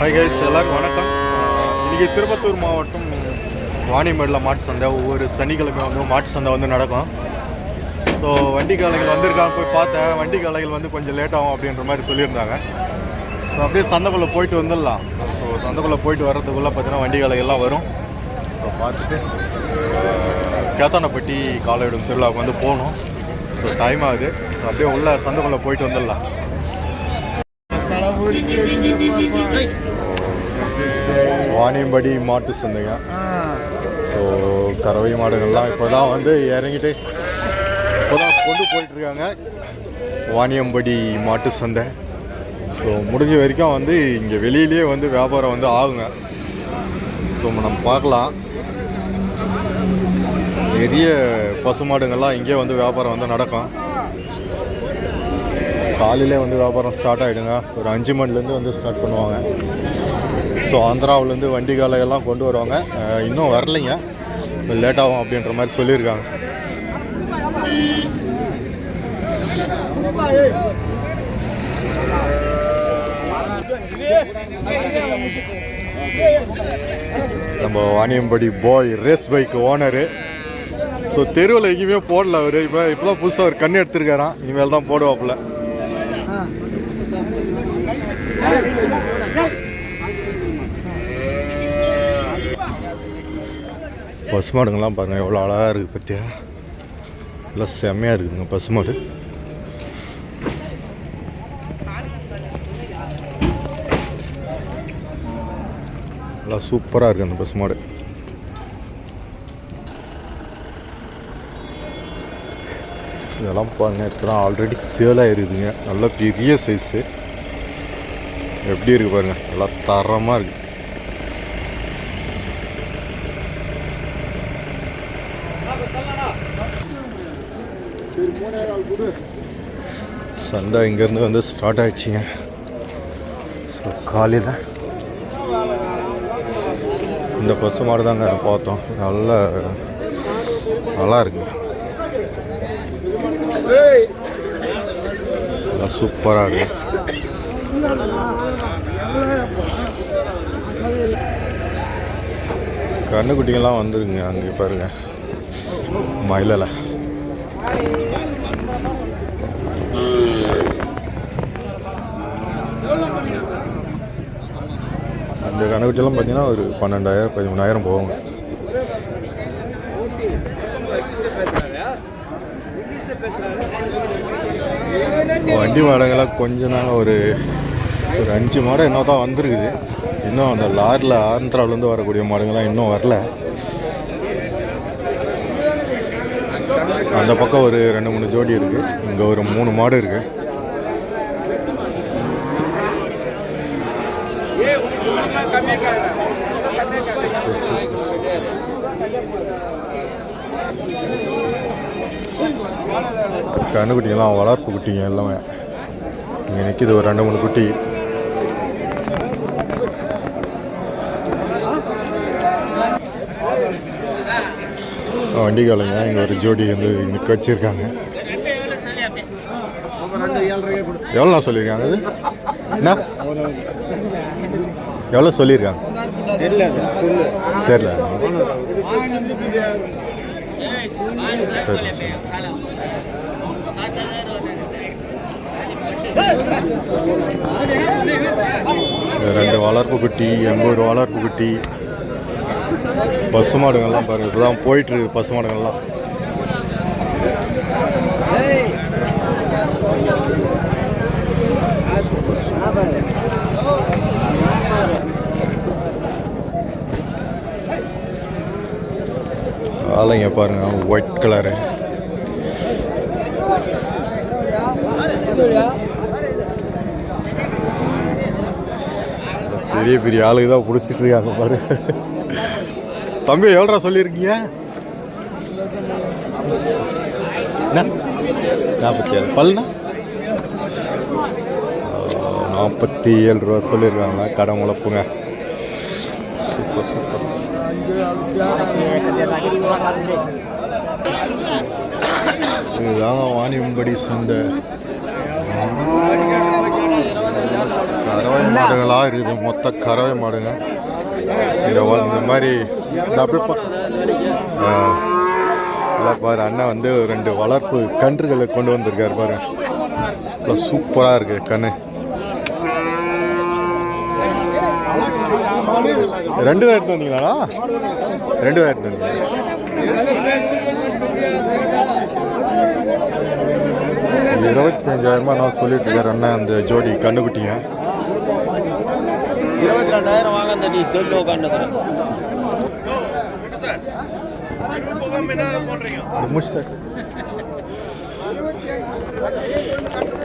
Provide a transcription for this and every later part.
Hi guys எல்லாருக்கும் வணக்கம். இன்றைக்கி திருப்பத்தூர் மாவட்டம் வாணிமேடில் மாட்டு சந்தை ஒவ்வொரு சனிக்கிழமை வந்து மாட்டு சந்தை வந்து நடக்கும். ஸோ வண்டி காலைகள் வந்திருக்காங்க போய் பார்த்தேன். வண்டி காலைகள் வந்து கொஞ்சம் லேட் ஆகும் அப்படின்ற மாதிரி சொல்லியிருந்தாங்க. ஸோ அப்படியே சந்தைக்குள்ளே போயிட்டு வந்துடலாம். ஸோ சந்தைக்குள்ளே போயிட்டு வர்றதுக்குள்ளே பார்த்தீங்கன்னா வண்டி காலைகள்லாம் வரும். ஸோ பார்த்துட்டு கேத்தானப்பட்டி காலையிடும் திருவிழாவுக்கு வந்து போகணும். ஸோ டைம் ஆகுது. ஸோ அப்படியே உள்ள சந்தைக்குள்ளே போயிட்டு வந்துடலாம். வாணியம்படி மாட்டு சந்தைங்க. ஸோ கறவை மாடுகள்லாம் இப்போ தான் வந்து இறங்கிட்டு இப்போ தான் கொண்டு போயிட்டுருக்காங்க. வாணியம்படி மாட்டு சந்தை. ஸோ முடிஞ்ச வரைக்கும் வந்து இங்கே வெளியிலேயே வந்து வியாபாரம் வந்து ஆகுங்க. ஸோ நம்ம பார்க்கலாம். பெரிய பசுமாடுங்கள்லாம் இங்கே வந்து வியாபாரம் வந்து நடக்கும். காலையிலே வந்து வியாபாரம் ஸ்டார்ட் ஆகிடுங்க ஒரு அஞ்சு மணிலேருந்து வந்து ஸ்டார்ட் பண்ணுவாங்க. ஸோ ஆந்திராவிலேருந்து வண்டி காலையெல்லாம் கொண்டு வருவாங்க. இன்னும் வரலைங்க. லேட்டாகும் அப்படின்ற மாதிரி சொல்லியிருக்காங்க. நம்ம Vaniyambadi bhai race bike owner so தெருவில் எங்கேயுமே போடல அவர். இப்போ இப்போ தான் புதுசாக ஒரு கண் எடுத்திருக்காராம். இனிமேல் தான் போடுவாப்புல. பசு மாடுங்கள்லாம் பாருங்கள் எவ்வளோ அழகாக இருக்குது பற்றியா எல்லாம் செம்மையாக இருக்குதுங்க பசு மாடு. நல்லா சூப்பராக இருக்குது அந்த பசு மாடு. இதெல்லாம் பாருங்கள் இப்போ தான் ஆல்ரெடி சேலாக இருக்குதுங்க நல்ல பெரிய சைஸு எப்படி இருக்குது பாருங்கள் நல்லா தரமாக இருக்குது சண்டை இங்கேருந்து வந்து ஸ்டார்ட் ஆகிடுச்சிங்க ஸோ காலையில் இந்த பசு மாடு தாங்க பார்த்தோம். நல்ல நல்லா இருக்குங்க. நல்லா சூப்பராக இருக்கு. கண்ணுக்குட்டிங்கெல்லாம் வந்துருங்க அங்கே பாருங்க. மயிலில். அந்த கணக்குட்டியெல்லாம் பார்த்தீங்கன்னா ஒரு பன்னெண்டாயிரம் பதிமூணாயிரம் போகுங்க. வண்டி வாடகைலாம் கொஞ்ச நாள் ஒரு ஒரு அஞ்சு மாடம் இன்னும் தான் வந்திருக்குது. இன்னும் அந்த லாரில் ஆந்திராவிலேருந்து வரக்கூடிய மாடுங்கள்லாம் இன்னும் வரல. அந்த பக்கம் ஒரு ரெண்டு மூணு ஜோடி இருக்குது இங்கே ஒரு மூணு மாடு இருக்குது கண்ணுக்குட்டிங்கெல்லாம் வளர்ப்பு குட்டிங்க எல்லாமே. இங்கே நிற்கிது ஒரு ரெண்டு மூணு குட்டி. வண்டிகாலங்க இங்கே ஒரு ஜோடி வந்து நிற்க வச்சுருக்காங்க. எவ்வளோ சொல்லியிருக்காங்க அது என்ன? எவ்வளோ சொல்லியிருக்காங்க? தெரியல. சரி சரி. ரெண்டு வளர்ப்பு குட்டி எண்பது வளர்ப்பு குட்டி. பசு மாடுங்கள்லாம் பாருங்க இப்போதான் போயிட்டு இருக்கு பசு மாடுங்கள்லாம் ஆலைங்க பாருங்க ஒயிட் கலரு. பெரிய பெரிய ஆளுங்க தான் பிடிச்சிட்டு இருக்காங்க பாரு. தம்பி எவ்வளோ சொல்லியிருக்கீங்க? என்ன? நாற்பத்தி ஏழு. பல்னா நாற்பத்தி ஏழு ரூபா சொல்லியிருக்காங்க கடை முளப்புங்க சூப்பர் சூப்பர். இதுதான் வாணியம்படி சந்தை. கறவை மாடுகளாக இருக்குது? மொத்த கறவை மாடுங்க. இங்கே இந்த மாதிரி ஆ, எல்லாம் பாரு அண்ணன் வந்து ரெண்டு வளர்ப்பு கன்றுகளை கொண்டு வந்திருக்காரு பாரு. சூப்பராக இருக்கு கண்ணு. ரெண்டு தான் எடுத்து வந்தீங்களாண்ணா? ரெண்டு தான் எடுத்து வந்தீங்க. இருபத்தஞ்சாயிரமா நான் சொல்லிட்டு இருக்காரு அண்ணன் அந்த ஜோடி கண்ணுக்குட்டிங்க. இருபத்தி ரெண்டாயிரம் வாங்க தண்ணி சொல்லி உட்காந்துக்கிறேன்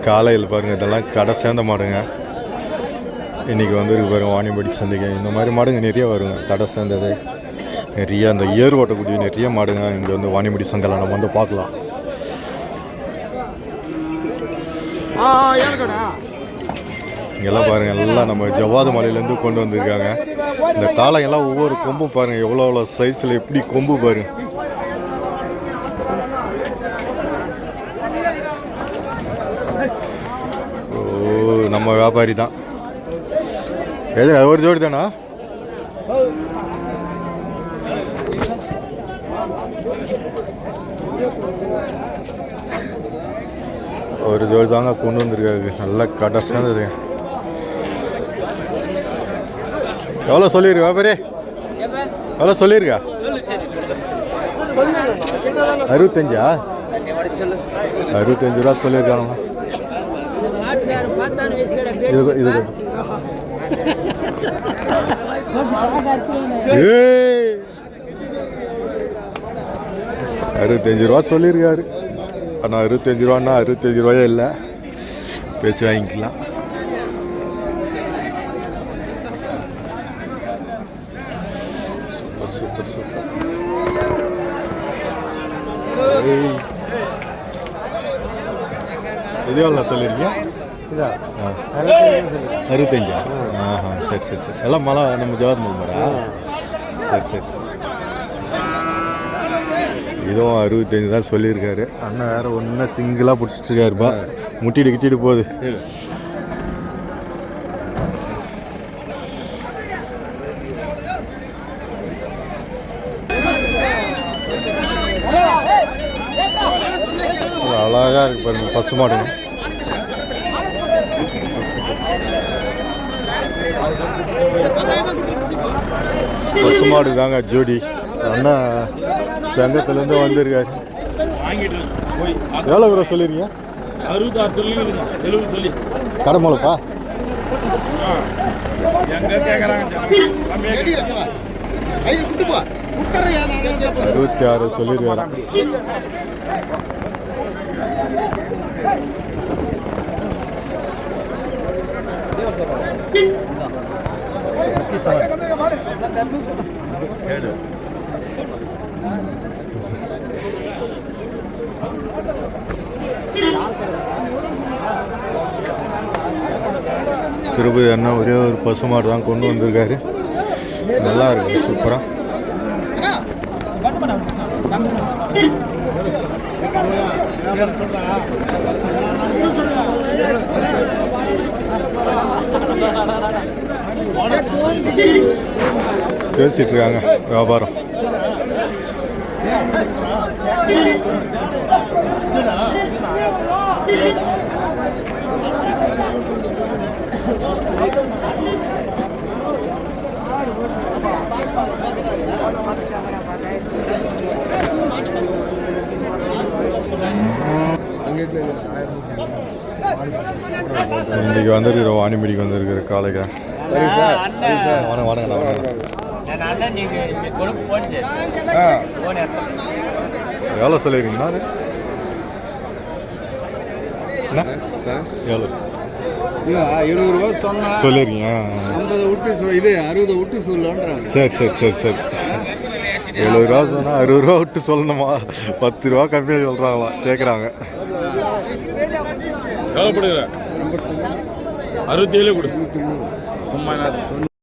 காலையில் பாருங்க இதெல்லாம் கடை சேர்ந்த மாடுங்க. இன்னைக்கு வந்து பாருங்க வாணிபடி சந்தைங்க இந்த மாதிரி மாடுங்க நிறைய வருங்க கடை சேர்ந்தது. நிறைய அந்த ஏர் ஓட்டக்கூடிய நிறைய மாடுங்க இங்கே வந்து வாணிபடி சந்தையில் நம்ம வந்து பார்க்கலாம். இங்கெல்லாம் பாருங்க எல்லாம் நம்ம ஜவ்வாது மலையிலேருந்து கொண்டு வந்திருக்காங்க. இந்த காளைங்கெல்லாம் ஒவ்வொரு கொம்பும் பாருங்க எவ்வளோ எவ்வளோ சைஸில் எப்படி கொம்பு பாருங்க ஓ நம்ம வியாபாரி தான். எது ஒரு ஜோடி தானா? ஒரு ஜோடி தாங்க கொண்டு வந்திருக்காரு. நல்ல கடை சேர்ந்தது எவ்வளோ சொல்லியிரு வியாபாரி எவ்வளோ சொல்லியிருக்கா அறுபத்தஞ்சா? அறுபத்தஞ்சு ரூபா சொல்லியிருக்காங்க இது இது ஏய்! அறுபத்தஞ்சு ரூபா சொல்லியிருக்காரு ஆனால் அறுபத்தஞ்சு ரூபான்னா அறுபத்தஞ்சு ரூபாயே இல்லை. பேசி வாங்கிக்கலாம். Super super. இது எவ்வளோ சொல்லியிருக்கீங்க? ஆ. அறுபத்தஞ்சா ஆஹா சரி சரி சரி. எல்லாம் மழை நம்ம ஜவாத் மலமரா சரி சரி சரி. இதுவும் அறுபத்தஞ்சு தான் சொல்லியிருக்காரு. அண்ணன் வேற ஒன்றா சிங்கிளாக பிடிச்சிட்டு இருக்காருப்பா. முட்டிட்டு கிட்டிட்டு போகுது. அழகா இருக்கு பாருங்க பசு மாடுங்க. பசு மாடு தாங்க ஜோடி. அண்ணா சங்கத்துலேருந்து வந்திருக்காரு. எவ்வளோ தூரம் சொல்லிருக்கீங்க? அறுபத்தாறு சொல்லி எழுபது சொல்லி. கடை மூலப்பா எங்க கேட்கறாங்க அறுபத்தி ஆறு சொல்லியிருக்காரு திருப்பதி அண்ணா ஒரே ஒரு பசுமாடு தான் கொண்டு வந்திருக்காரு. நல்லா இருக்கு சூப்பராக பேசிட்டு இருக்காங்க வியாபாரம் இன்னைக்கு வந்துருக்கிற வாணிமடிக்கு வந்துருக்கிற காலைக்கு வாங்க வாங்க எவ்வளோ சொல்லியிருக்கீங்களா அது? எவ்வளோ எழுநூறுவா சொன்னா சொல்லியிருக்கீங்க ஐம்பது விட்டு இது அறுபது விட்டு சொல்லன்றாங்க சரி சரி சரி சரி. எழுபது ரூபா சொன்னால் அறுபது ரூபா விட்டு சொல்லணுமா? பத்து ரூபா கம்மியாக சொல்கிறாங்களா கேட்குறாங்க கவலைப்படுகிற அறுபத்தி ஏழு கொடு. சும்மா என்ன